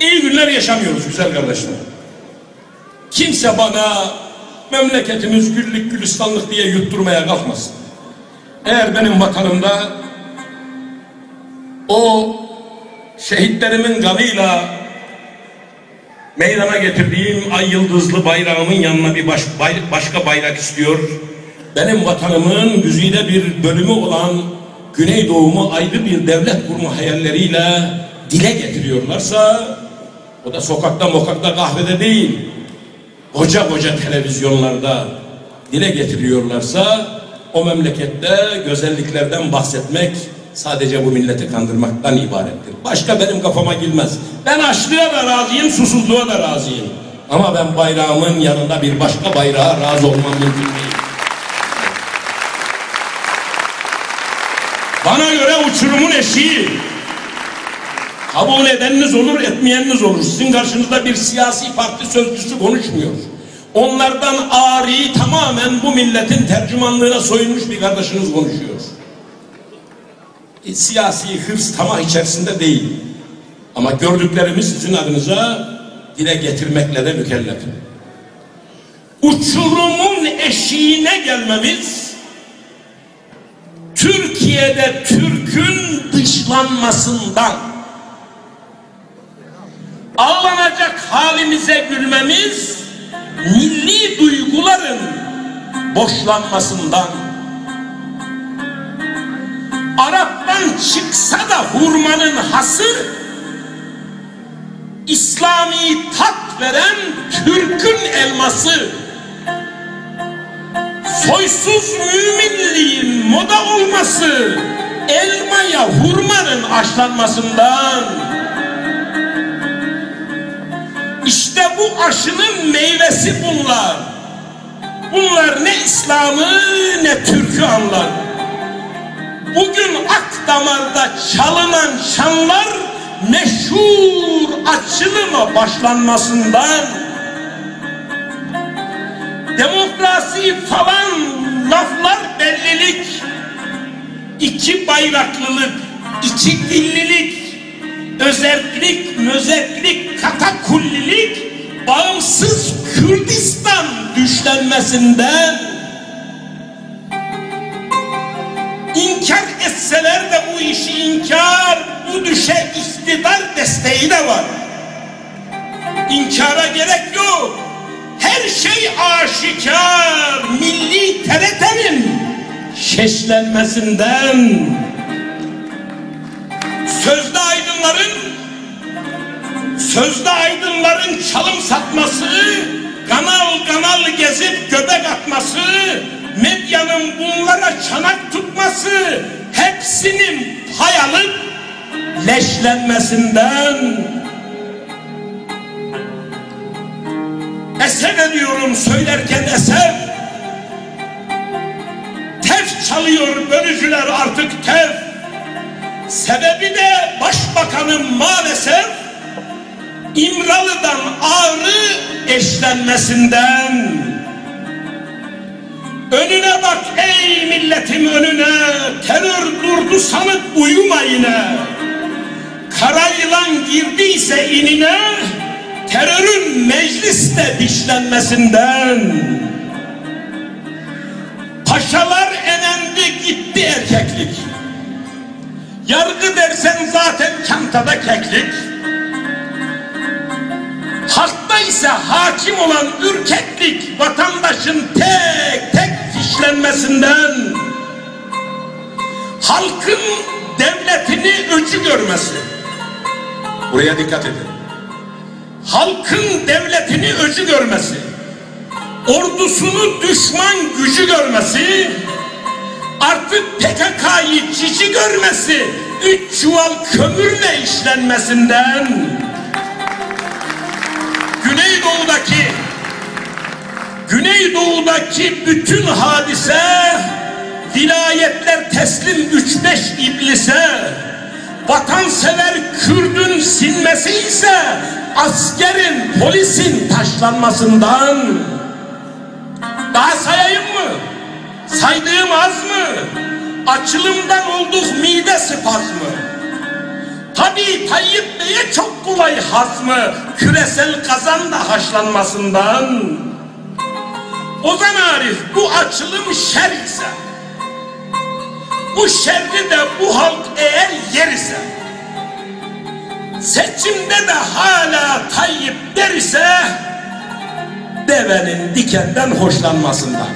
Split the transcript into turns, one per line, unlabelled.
İyi günler yaşamıyoruz güzel kardeşler. Kimse bana memleketimiz güllük gülistanlık diye yutturmaya kalkmasın. Eğer benim vatanımda o şehitlerimin kanıyla meydana getirdiğim ay yıldızlı bayrağımın yanına bir baş, bay, başka bayrak istiyor. Benim vatanımın güzide bir bölümü olan Güneydoğu'mu ayrı bir devlet kurma hayalleriyle dile getiriyorlarsa o da sokakta mokakta kahvede değil koca koca televizyonlarda dile getiriyorlarsa o memlekette güzelliklerden bahsetmek sadece bu milleti kandırmaktan ibarettir. Başka benim kafama girmez. Ben açlığa da razıyım, susuzluğa da razıyım. Ama ben bayrağımın yanında bir başka bayrağa razı olmam mümkün değil. Bana göre uçurumun eşiği. Kabul edeniniz olur, etmeyeniniz olur. Sizin karşınızda bir siyasi parti sözcüsü konuşmuyor. Onlardan ari tamamen bu milletin tercümanlığına soyunmuş bir kardeşiniz konuşuyor. E, siyasi hırs tamah içerisinde değil. Ama gördüklerimiz sizin adınıza dile getirmekle de mükellefim. Uçurumun eşiğine gelmemiz Türkiye'de Türk'ün dışlanmasından ağlanacak halimize gülmemiz milli duyguların boşlanmasından. Arap'tan çıksa da hurmanın hası İslami tat veren Türk'ün elması. Soysuz müminliğin moda olması elmaya hurmanın aşlanmasından işte bu aşının meyvesi bunlar. Bunlar ne İslam'ı ne Türk'ü anlar. Bugün ak damarda çalınan şanlar meşhur açılımı başlanmasından. Demokrasi falan laflar bellilik. İki bayraklılık iki dillilik. Özellik mözellik katakullilik bağımsız Kürdistan düşlenmesinden inkar etseler de bu işi inkar bu düşe iktidar desteği de var. İnkara gerek yok. Her şey aşikar. Milli TRT'nin şeşlenmesinden sözde aydınların sözde aydınların çalım satması kanal kanal gezip göbek atması medyanın bunlara çanak tutması hepsinin pay alıp leşlenmesinden eser ediyorum söylerken eser. Tef çalıyor bölücüler artık tef. Sebebi de başbakanın maalesef İmralı'dan ağrı eşlenmesinden. Önüne bak ey milletim önüne terör durdu sanıp uyuma yine. Kara yılan girdiyse inine terörün mecliste dişlenmesinden. Paşalar enendi gitti erkeklik. Yargı dersen zaten çantada keklik ise hakim olan ürkeklik vatandaşın tek tek fişlenmesinden halkın devletini öcü görmesi. Buraya dikkat edin. Halkın devletini öcü görmesi, ordusunu düşman gücü görmesi, artık PKK'yı cici görmesi, üç çuval kömürle işlenmesinden, Güneydoğu'daki Güneydoğu'daki bütün hadise vilayetler teslim üç beş iblise vatansever Kürdün sinmesi ise askerin, polisin taşlanmasından daha sayayım mı? Saydığım az mı? Açılımdan olduk mide spazmı. Tabii Tayyip Bey'e çok kolay hazmı küresel kazan da haşlanmasından. Ozan Arif bu açılım şer ise bu şerri de bu halk eğer yer ise seçimde de hala Tayyip der ise devenin dikenden hoşlanmasından.